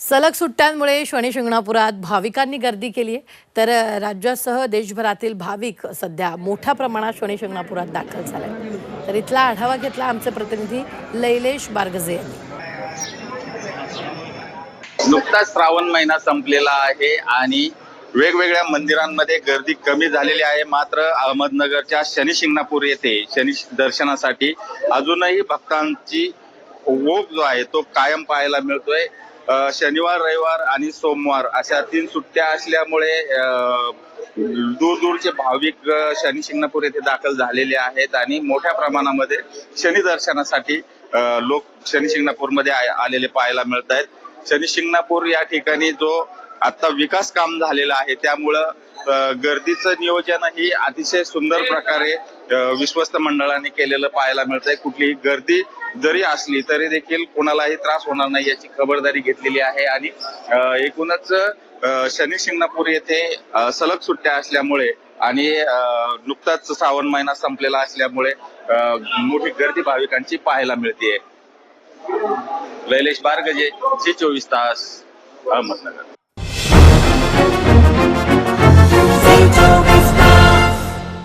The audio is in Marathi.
सलग सुट्ट्यांमुळे शनी शिंगणापुरात भाविकांनी गर्दी केली आहे. तर राज्यासह देशभरातील भाविक सध्या मोठ्या प्रमाणात शनी शिंगणापुरात दाखल झाले तर इथला आढावा घेतला आमचे प्रतिनिधी लैलेश बारगजे यांनी. नुकताच श्रावण महिना संपलेला आहे आणि वेगवेगळ्या मंदिरांमध्ये गर्दी कमी झालेली आहे. मात्र अहमदनगरच्या शनी शिंगणापूर येथे शनी दर्शनासाठी अजूनही भक्तांची ओघ जो आहे तो कायम पाहायला मिळतोय. शनिवार रविवार आणि सोमवार अशा तीन सुट्ट्या असल्यामुळे दूर दूरचे भाविक शनी शिंगणापूर येथे दाखल झालेले आहेत आणि मोठ्या प्रमाणामध्ये शनी दर्शनासाठी लोक शनी शिंगणापूरमध्ये आलेले पाहायला मिळत आहेत शनी शिंगणापूर या ठिकाणी जो आता विकास काम झालेला आहे त्यामुळं गर्दीचं गर्दीचं नियोजनही अतिशय सुंदर प्रकारे विश्वस्त मंडळाने केलेलं पाहायला मिळत आहे कुठलीही गर्दी जरी असली तरी देखील कोणालाही त्रास होणार नाही याची खबरदारी घेतलेली आहे. आणि एकूणच शनी शिंगणापूर येथे सलग सुट्ट्या असल्यामुळे आणि नुकताच श्रावण महिना संपलेला असल्यामुळे मोठी गर्दी भाविकांची पाहायला मिळते लैलेश बारगजे चोवीस तास अहमदनगर.